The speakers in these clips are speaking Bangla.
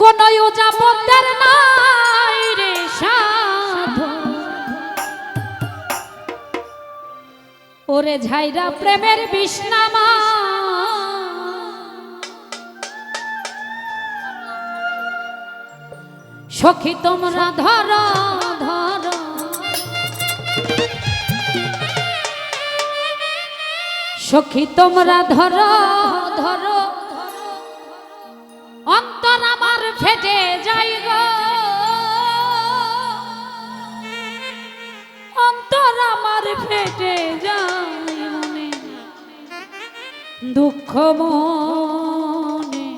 কোন যাবতের নাই রে সাধু। ওরে ঝাইরা প্রেমের বিষ্ণামা। সখী তোমরা ধর ধর। সখী তোমরা ধর ধর। দুঃখ মনে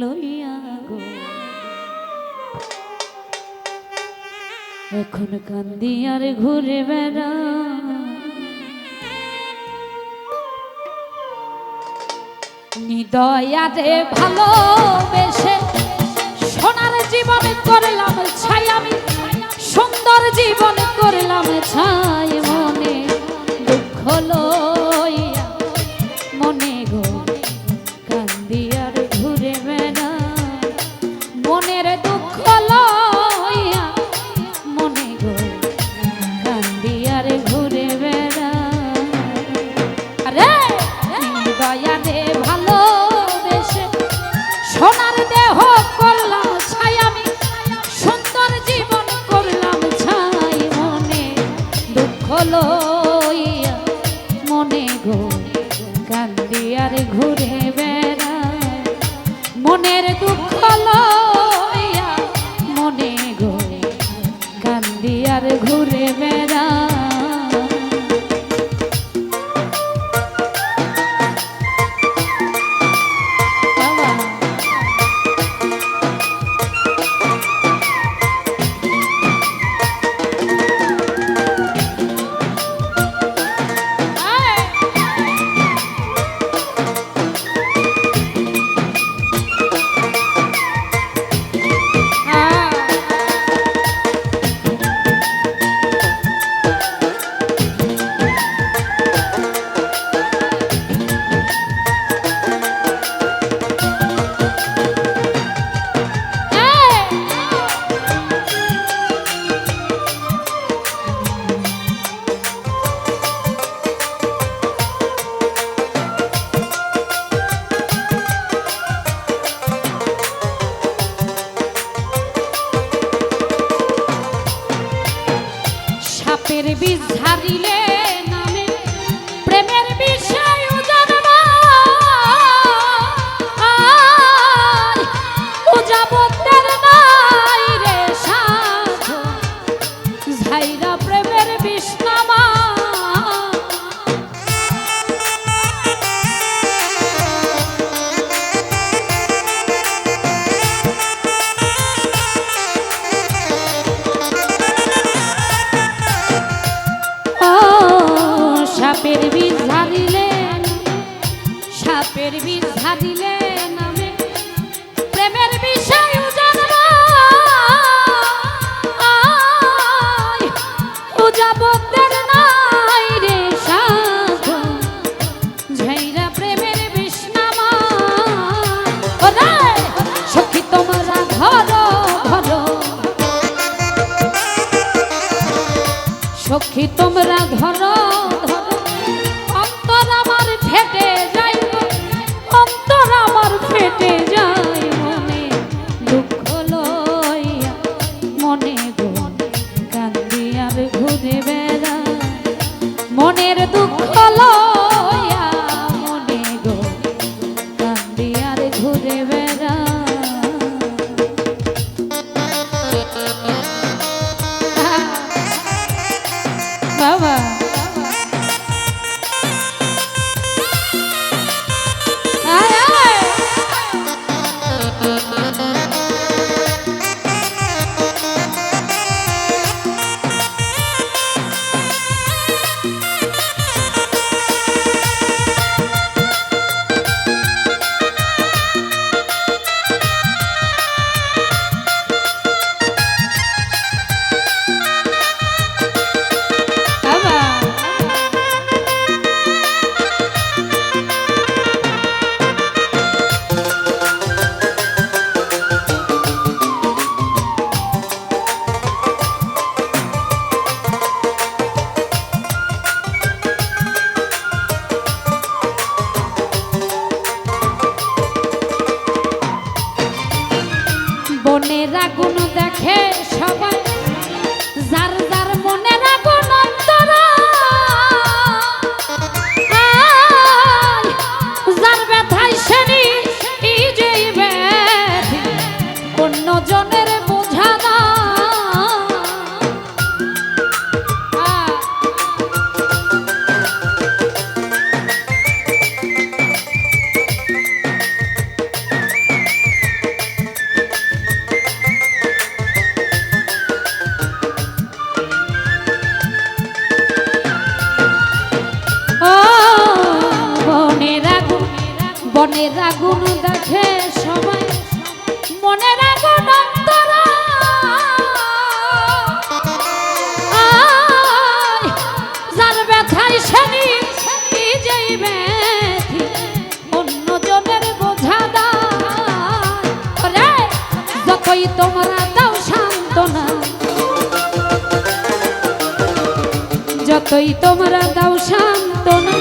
লইয়া গো। এখন কান্দি আর ঘুরে বেড়া। নিদয়াতে ভালোবেসে সোনার জীবন করলাম ছাই আমি, সুন্দর জীবন করলাম ছাই মনে দুঃখ লোক ঘো কান্দি আর ঘুরে ঘুরে বেড়া মনের আগুন দেখে সবাই, মনের আগুন অন্তরা। যার ব্যথায় শনি নিজেই অন্য জনের বোঝা দারে যতই তোমরা দাও সান্ত্বনা। যতই তোমরা দাও সান্ত্বনা।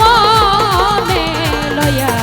মনে লয়া